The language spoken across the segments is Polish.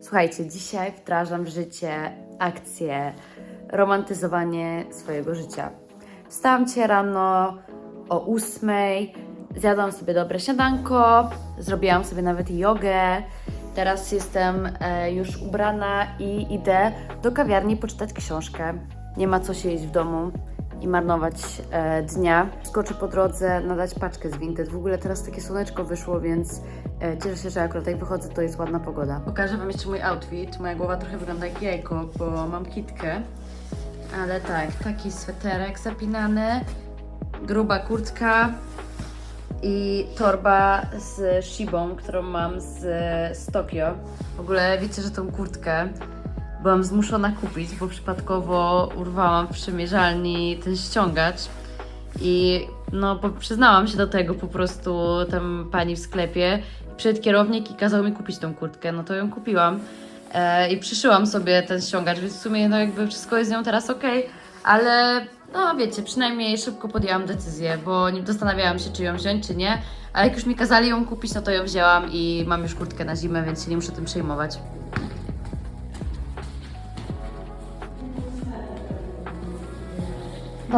słuchajcie, dzisiaj wdrażam w życie akcję romantyzowanie swojego życia. Wstałam cię rano o ósmej, zjadłam sobie dobre śniadanko, zrobiłam sobie nawet jogę. Teraz jestem e, już ubrana i idę do kawiarni poczytać książkę. Nie ma co siedzieć w domu i marnować e, dnia. Skoczę po drodze nadać paczkę z Vinted. W ogóle teraz takie słoneczko wyszło, więc e, cieszę się, że akurat jak wychodzę, to jest ładna pogoda. Pokażę Wam jeszcze mój outfit. Moja głowa trochę wygląda jak jajko, bo mam kitkę. Ale tak, taki sweterek zapinany, gruba kurtka i torba z Shibą, którą mam z, z Tokio. W ogóle wiecie, że tą kurtkę byłam zmuszona kupić, bo przypadkowo urwałam w przymierzalni ten ściągacz i no przyznałam się do tego po prostu tam pani w sklepie. Przyszedł kierownik i kazał mi kupić tą kurtkę, no to ją kupiłam e, i przyszyłam sobie ten ściągacz, więc w sumie no jakby wszystko jest z nią teraz ok, ale no wiecie, przynajmniej szybko podjęłam decyzję, bo nie zastanawiałam się, czy ją wziąć, czy nie, a jak już mi kazali ją kupić, no to ją wzięłam i mam już kurtkę na zimę, więc się nie muszę tym przejmować.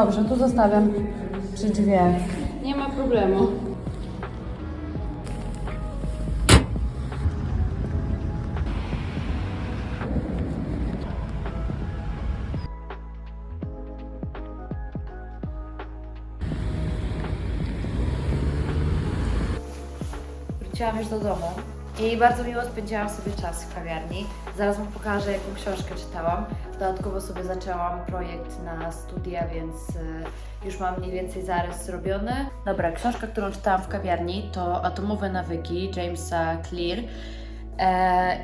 Dobrze, tu zostawiam przy drzwiach. Nie ma problemu. Wróciłam już do domu i bardzo miło spędziłam sobie czas w kawiarni. Zaraz Wam pokażę, jaką książkę czytałam. Dodatkowo sobie zaczęłam projekt na studia, więc y, już mam mniej więcej zarys zrobiony. Dobra, książka, którą czytałam w kawiarni to Atomowe nawyki Jamesa Clear. E,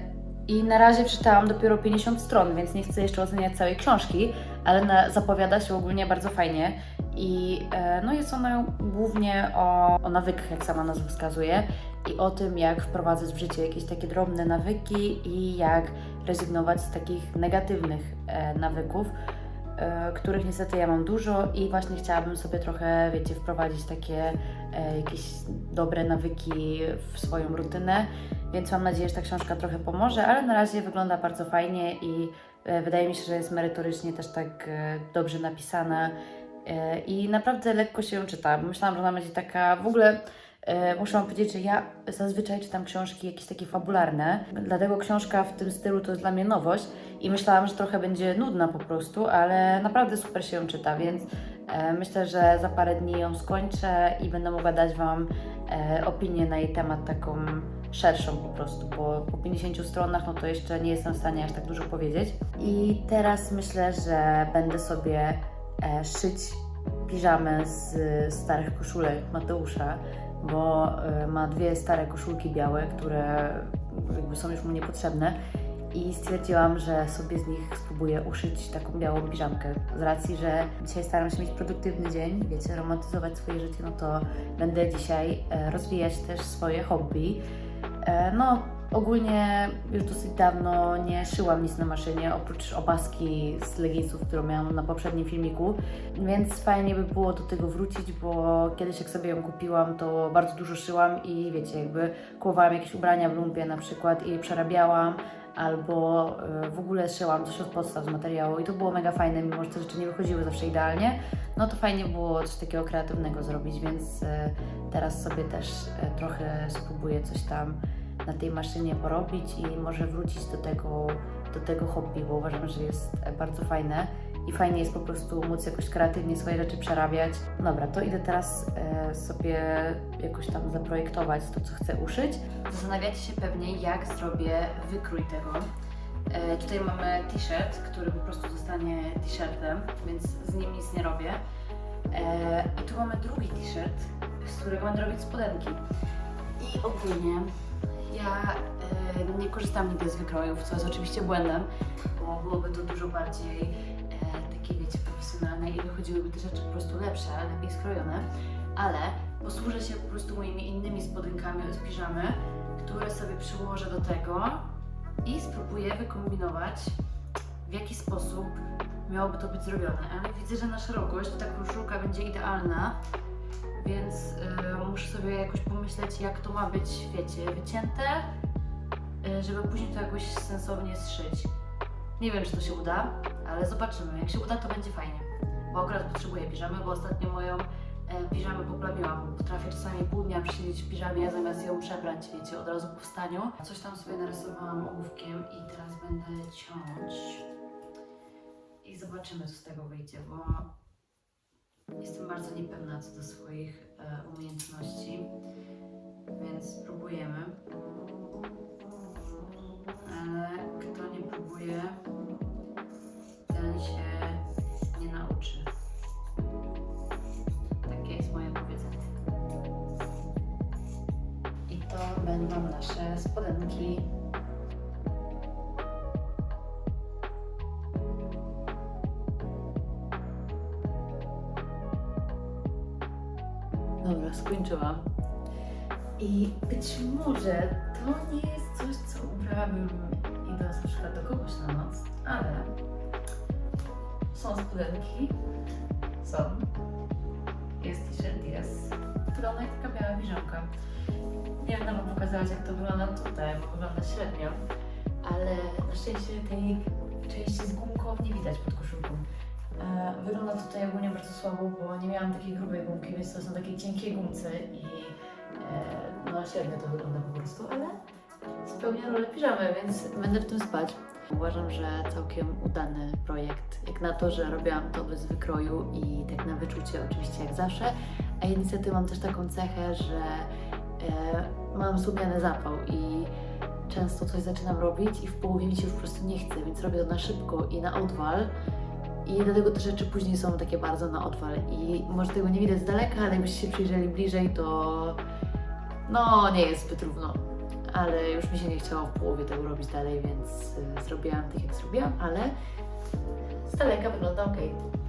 I na razie czytałam dopiero 50 stron, więc nie chcę jeszcze oceniać całej książki, ale na, zapowiada się ogólnie bardzo fajnie. I e, no jest ona głównie o, o nawykach, jak sama nazwa wskazuje, i o tym, jak wprowadzać w życie jakieś takie drobne nawyki i jak rezygnować z takich negatywnych e, nawyków, e, których niestety ja mam dużo i właśnie chciałabym sobie trochę, wiecie, wprowadzić takie e, jakieś dobre nawyki w swoją rutynę, więc mam nadzieję, że ta książka trochę pomoże, ale na razie wygląda bardzo fajnie i e, wydaje mi się, że jest merytorycznie też tak e, dobrze napisana e, i naprawdę lekko się ją czyta. Myślałam, że ona będzie taka w ogóle. E, Muszę Wam powiedzieć, że ja zazwyczaj czytam książki jakieś takie fabularne, dlatego książka w tym stylu to jest dla mnie nowość i myślałam, że trochę będzie nudna po prostu, ale naprawdę super się ją czyta, więc e, myślę, że za parę dni ją skończę i będę mogła dać Wam e, opinię na jej temat taką szerszą po prostu, bo po 50 stronach no to jeszcze nie jestem w stanie aż tak dużo powiedzieć. I teraz myślę, że będę sobie szyć piżamę z starych koszulek Mateusza, bo e, ma dwie stare koszulki białe, które jakby są już mu niepotrzebne i stwierdziłam, że sobie z nich spróbuję uszyć taką białą piżamkę. Z racji, że dzisiaj staram się mieć produktywny dzień, wiecie, romantyzować swoje życie, no to będę dzisiaj e, rozwijać też swoje hobby. E, No, ogólnie już dosyć dawno nie szyłam nic na maszynie, oprócz opaski z leginsów, którą miałam na poprzednim filmiku, więc fajnie by było do tego wrócić, bo kiedyś jak sobie ją kupiłam, to bardzo dużo szyłam i wiecie, jakby kupowałam jakieś ubrania w lumpie na przykład i je przerabiałam, albo e, w ogóle szyłam coś od podstaw z materiału i to było mega fajne, mimo że te rzeczy nie wychodziły zawsze idealnie, no to fajnie było coś takiego kreatywnego zrobić, więc e, teraz sobie też e, trochę spróbuję coś tam na tej maszynie porobić i może wrócić do tego, do tego hobby, bo uważam, że jest bardzo fajne i fajnie jest po prostu móc jakoś kreatywnie swoje rzeczy przerabiać. Dobra, to idę teraz e, sobie jakoś tam zaprojektować to, co chcę uszyć. Zastanawiacie się pewnie, jak zrobię wykrój tego. E, tutaj mamy t-shirt, który po prostu zostanie t-shirtem, więc z nim nic nie robię. E, I tu mamy drugi t-shirt, z którego będę robić spodenki. I ogólnie ja e, nie korzystam nigdy z wykrojów, co jest oczywiście błędem, bo byłoby to dużo bardziej e, takie, wiecie, profesjonalne i wychodziłyby te rzeczy po prostu lepsze, lepiej skrojone, ale posłużę się po prostu moimi innymi spodenkami od piżamy, które sobie przyłożę do tego i spróbuję wykombinować, w jaki sposób miałoby to być zrobione. Ale widzę, że na szerokość ta koszulka będzie idealna, więc y, muszę sobie jakoś pomyśleć, jak to ma być, wiecie, wycięte, y, żeby później to jakoś sensownie zszyć. Nie wiem, czy to się uda, ale zobaczymy. Jak się uda, to będzie fajnie. Bo akurat potrzebuję piżamy, bo ostatnio moją e, piżamę poplamiłam. Potrafię czasami pół dnia przesiedzieć w piżamie, zamiast ją przebrać, wiecie, od razu po wstaniu. Coś tam sobie narysowałam ołówkiem i teraz będę ciąć. I zobaczymy, co z tego wyjdzie, bo jestem bardzo niepewna co do swoich e, umiejętności, więc spróbujemy. Ale kto nie próbuje, ten się nie nauczy. Takie jest moje powiedzenie. I to będą nasze spodenki. Dobra, skończyłam. I być może to nie jest coś, co ubrałabym idąc na przykład do kogoś na noc, ale są spodenki, są, jest t-shirt, jest. Wygląda jak taka biała piżamka. Nie wiem, wam pokazać jak to wygląda tutaj, bo wygląda średnio, ale na szczęście tej części z gumką nie widać pod koszulką. E, Wygląda tutaj ogólnie bardzo słabo, bo nie miałam takiej grubej gumki, więc to są takie cienkie gumce i e, no średnio to wygląda po prostu, ale spełnia rolę piżamy, więc będę w tym spać. Uważam, że całkiem udany projekt, jak na to, że robiłam to bez wykroju i tak na wyczucie oczywiście jak zawsze, a ja niestety mam też taką cechę, że e, mam zgubiony zapał i często coś zaczynam robić i w połowie mi się już po prostu nie chce, więc robię to na szybko i na odwal. I dlatego te rzeczy później są takie bardzo na odwal i może tego nie widać z daleka, ale jakbyście się przyjrzeli bliżej, to no nie jest zbyt równo. Ale już mi się nie chciało w połowie tego robić dalej, więc y, zrobiłam tak jak zrobiłam, ale z daleka wygląda ok.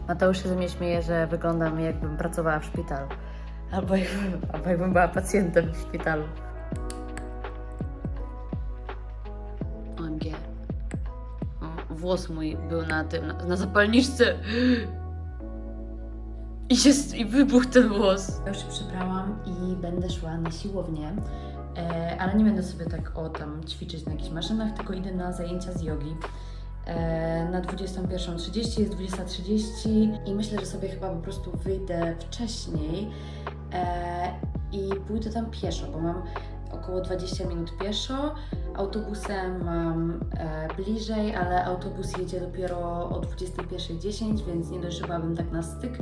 Mateusz się ze mnie śmieje, że wyglądam jakbym pracowała w szpitalu. Albo jakbym, albo jakbym była pacjentem w szpitalu. Włos mój był na tym, na, na zapalniczce. I, się, I wybuchł ten włos. Ja już się przebrałam i będę szła na siłownię. E, ale nie będę sobie tak o tam ćwiczyć na jakichś maszynach, tylko idę na zajęcia z jogi. E, na 21.30 jest 20.30 i myślę, że sobie chyba po prostu wyjdę wcześniej e, i pójdę tam pieszo, bo mam około 20 minut pieszo. Autobusem mam e, bliżej, ale autobus jedzie dopiero o 21.10, więc nie dość, tak na styk,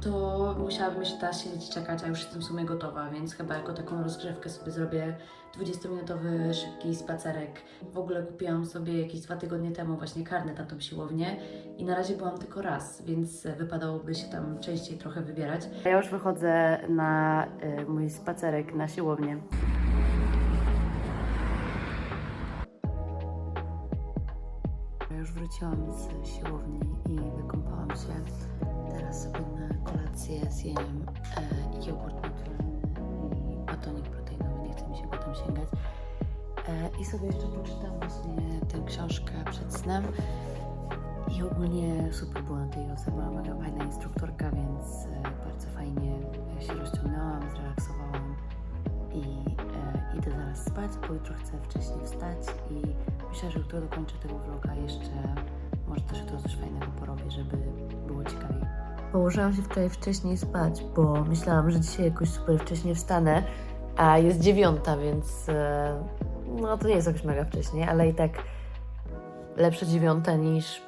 to musiałabym się teraz siedzieć i czekać, a już jestem w sumie gotowa, więc chyba jako taką rozgrzewkę sobie zrobię 20-minutowy szybki spacerek. W ogóle kupiłam sobie jakieś dwa tygodnie temu właśnie karnet na tą siłownię i na razie byłam tylko raz, więc wypadałoby się tam częściej trochę wybierać. Ja już wychodzę na y, mój spacerek na siłownię. Wróciłam z siłowni i wykąpałam się. Teraz sobie na kolację zjem e, jogurt naturalny i batonik proteinowy. Nie chce mi się potem sięgać. E, I sobie jeszcze poczytam właśnie tę książkę przed snem. I ogólnie super było na tej. Była mega fajna instruktorka, więc e, bardzo fajnie się rozciągnęłam, zrelaksowałam i idę zaraz spać, bo jutro chcę wcześniej wstać i myślę, że jutro dokończę tego vloga jeszcze, może też jutro coś fajnego porobię, żeby było ciekawiej. Położyłam się wczoraj wcześniej spać, bo myślałam, że dzisiaj jakoś super wcześnie wstanę, a jest dziewiąta, więc e, no to nie jest jakoś mega wcześnie, ale i tak lepsze dziewiąta niż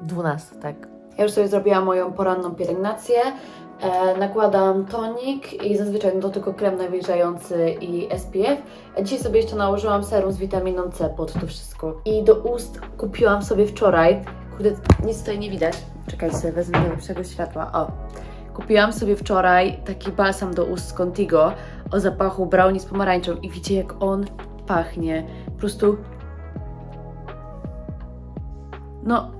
dwunasta, tak? Ja już sobie zrobiłam moją poranną pielęgnację. E, nakładam tonik i zazwyczaj to tylko krem nawilżający i SPF. A dzisiaj sobie jeszcze nałożyłam serum z witaminą C pod to wszystko. I do ust kupiłam sobie wczoraj, kurde, nic tutaj nie widać. Czekajcie sobie, wezmę do lepszego światła. O, kupiłam sobie wczoraj taki balsam do ust z Contigo o zapachu brownie z pomarańczą i widzicie jak on pachnie. Po prostu no,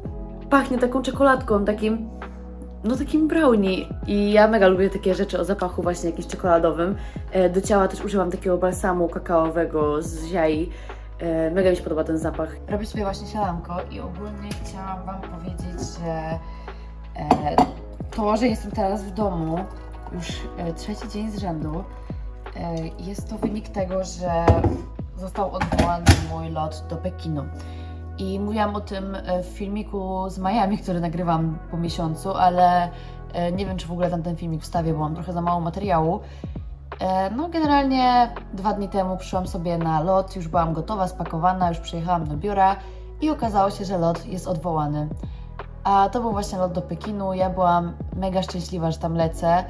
pachnie taką czekoladką, takim, no takim brownie. I ja mega lubię takie rzeczy o zapachu właśnie jakimś czekoladowym. E, Do ciała też używam takiego balsamu kakaowego z ziai. E, Mega mi się podoba ten zapach. Robię sobie właśnie siadanko i ogólnie chciałam Wam powiedzieć, że e, to, że jestem teraz w domu już trzeci dzień z rzędu. Jest to wynik tego, że został odwołany mój lot do Pekinu. I mówiłam o tym e, w filmiku z Miami, który nagrywam po miesiącu, ale e, nie wiem, czy w ogóle tam ten filmik wstawię, bo mam trochę za mało materiału. E, No, generalnie dwa dni temu przyszłam sobie na lot, już byłam gotowa, spakowana, już przyjechałam do biura i okazało się, że lot jest odwołany. A to był właśnie lot do Pekinu. Ja byłam mega szczęśliwa, że tam lecę,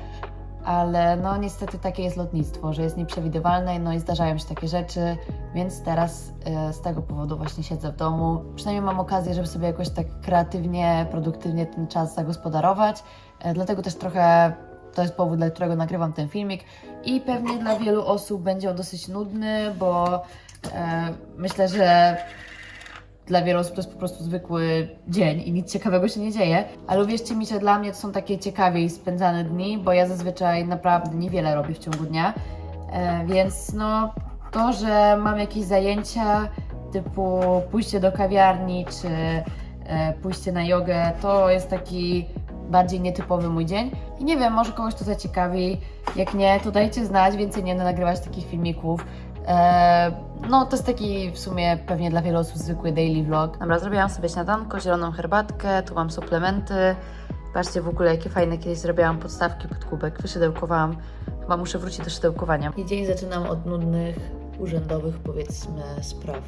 ale no niestety takie jest lotnictwo, że jest nieprzewidywalne, no i zdarzają się takie rzeczy, więc teraz e, z tego powodu właśnie siedzę w domu. Przynajmniej mam okazję, żeby sobie jakoś tak kreatywnie, produktywnie ten czas zagospodarować. E, dlatego też trochę to jest powód, dla którego nagrywam ten filmik i pewnie dla wielu osób będzie on dosyć nudny, bo e, myślę, że dla wielu osób to jest po prostu zwykły dzień i nic ciekawego się nie dzieje. Ale uwierzcie mi, że dla mnie to są takie ciekawiej spędzane dni, bo ja zazwyczaj naprawdę niewiele robię w ciągu dnia. E, więc no, to, że mam jakieś zajęcia typu pójście do kawiarni czy e, pójście na jogę, to jest taki bardziej nietypowy mój dzień. I nie wiem, może kogoś to zaciekawi. Jak nie, to dajcie znać, więcej nie będę nagrywać takich filmików. Eee, no, to jest taki w sumie pewnie dla wielu osób zwykły daily vlog. Dobra, zrobiłam sobie śniadanko, zieloną herbatkę, tu mam suplementy. Patrzcie w ogóle, jakie fajne kiedyś zrobiłam podstawki pod kubek, wyszydełkowałam. Chyba muszę wrócić do szydełkowania. I dzień zaczynam od nudnych, urzędowych, powiedzmy, spraw.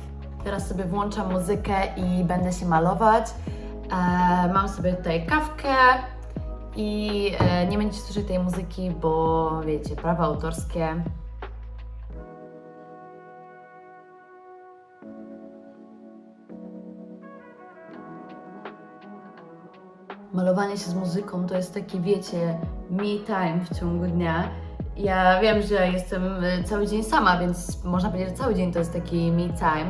Teraz sobie włączam muzykę i będę się malować. Eee, mam sobie tutaj kawkę i e, nie będziecie słyszeć tej muzyki, bo wiecie, prawa autorskie. Malowanie się z muzyką to jest taki, wiecie, me time w ciągu dnia. Ja wiem, że jestem y, cały dzień sama, więc można powiedzieć, że cały dzień to jest taki me time,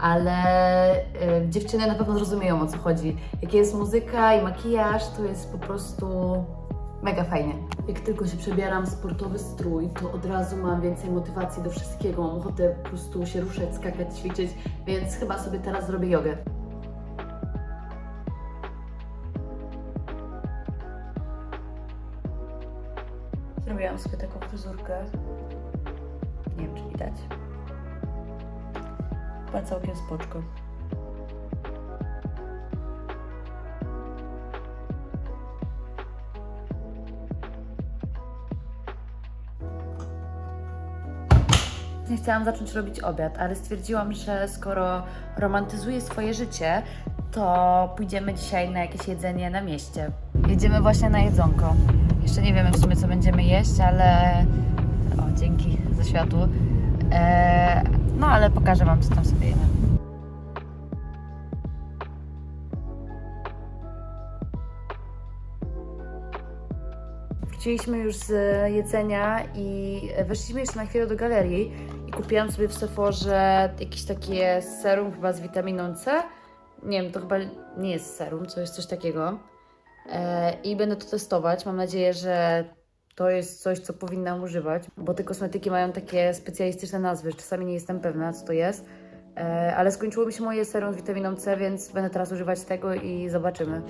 ale y, dziewczyny na pewno zrozumieją o co chodzi. Jak jest muzyka i makijaż, to jest po prostu mega fajnie. Jak tylko się przebieram w sportowy strój, to od razu mam więcej motywacji do wszystkiego. Mam ochotę po prostu się ruszać, skakać, ćwiczyć, więc chyba sobie teraz zrobię jogę. Zrobiłam sobie taką fryzurkę. Nie wiem, czy widać. Chyba całkiem spoczko. Nie chciałam zacząć robić obiad, ale stwierdziłam, że skoro romantyzuję swoje życie, to pójdziemy dzisiaj na jakieś jedzenie na mieście. Jedziemy właśnie na jedzonko. Jeszcze nie wiemy w sumie, co będziemy jeść, ale. O, dzięki za światło. Eee, no, ale pokażę Wam, co tam sobie jemy. Wróciliśmy już z jedzenia i weszliśmy jeszcze na chwilę do galerii i kupiłam sobie w Sephorze jakieś takie serum chyba z witaminą C. Nie wiem, to chyba nie jest serum, to jest coś takiego. E, I będę to testować. Mam nadzieję, że to jest coś, co powinnam używać, bo te kosmetyki mają takie specjalistyczne nazwy, czasami nie jestem pewna, co to jest. E, Ale skończyło mi się moje serum z witaminą C, więc będę teraz używać tego i zobaczymy.